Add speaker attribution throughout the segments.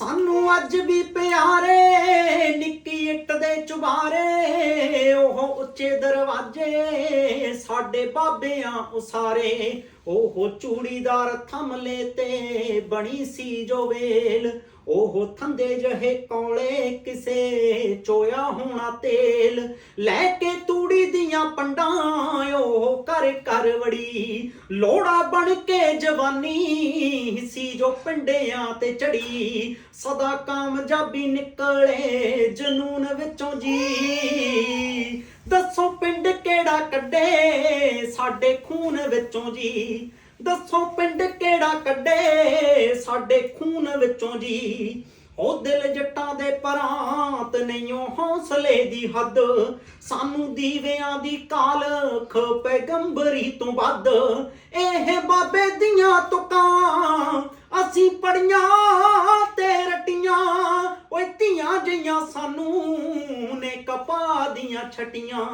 Speaker 1: ਸਾਨੂੰ ਅੱਜ ਵੀ ਪਿਆਰੇ, ਨਿੱਕੀ ਇੱਟ ਦੇ ਚੁਬਾਰੇ, ਉਹ ਉੱਚੇ ਦਰਵਾਜ਼ੇ ਸਾਡੇ ਬਾਬਿਆਂ ਉਸਾਰੇ। ਉਹ ਚੂੜੀਦਾਰ ਥਮਲੇ ਤੇ ਬਣੀ ਸੀ ਜੋ ਵੇਲ। ਉਹ ਥੰਦੇ ਜਹੇ ਕੌਲੇ, ਕਿਸੇ ਚੋਇਆ ਹੋਣਾ ਤੇਲ। ਲੈ ਕੇ ਉਹ ਕਰ ਵੜੀ, ਲੋੜਾ ਬਣ ਕੇ ਜਵਾਨੀ ਸੀ ਜੋ ਪਿੰਡਿਆਂ ਤੇ ਚੜੀ। ਸਦਾ ਕਾਮਯਾਬੀ ਨਿਕਲੇ, ਜਨੂਨ ਵਿੱਚੋਂ ਜੀ। ਦੱਸੋ ਪਿੰਡ ਕਿਹੜਾ ਕੱਢੇ, ਸਾਡੇ ਖੂਨ ਵਿੱਚੋਂ ਜੀ। ਦੱਸੋ ਪਿੰਡ ਕਿਹੜਾ ਕੱਢੇ, ਸਾਡੇ ਖੂਨ ਵਿੱਚੋਂ ਜੀ। ਉਹ ਦਿਲ ਜੱਟਾਂ ਦੇ ਪਰਾਂ ਪਰਾਂਤ ਨਹੀਂਓ ਹੌਸਲੇ ਦੀ ਹੱਦ। ਸਾਨੂੰ ਦੀਵਿਆਂ ਦੀ ਕਾਲ ਪੈਗੰਬਰੀ ਤੋਂ ਵੱਧ। ਇਹ ਬਾਬੇ ਦੀਆਂ ਤੁਕਾਂ, ਅਸੀਂ ਪੜੀਆਂ ਤੇ ਰਟੀਆਂ। ਓਏ ਧੀਆਂ ਜਈਆਂ ਸਾਨੂੰ ਨੇ ਕਪਾ ਦੀਆਂ ਛਟੀਆਂ।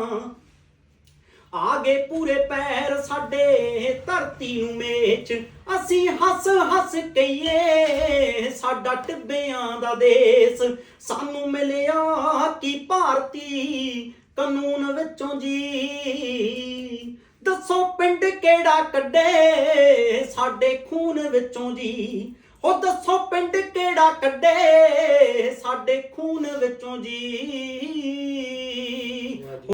Speaker 1: ਆਗੇ ਪੂਰੇ ਪੈਰ ਸਾਡੇ ਧਰਤੀ ਨੂੰ ਮੇਚ। ਅਸੀਂ ਹੱਸ ਹੱਸ ਕਹੀਏ, ਸਾਡਾ ਟਿੱਬਿਆਂ ਦਾ ਦੇਸ। ਸਾਨੂੰ ਮਿਲਿਆ ਕੀ ਭਾਰਤੀ ਕਾਨੂੰਨ ਵਿੱਚੋਂ ਜੀ? ਦੱਸੋ ਪਿੰਡ ਕਿਹੜਾ ਕੱਢੇ, ਸਾਡੇ ਖੂਨ ਵਿੱਚੋਂ ਜੀ? ਉਹ ਦੱਸੋ ਪਿੰਡ ਕਿਹੜਾ ਕੱਢੇ, ਸਾਡੇ ਖੂਨ ਵਿੱਚੋਂ ਜੀ?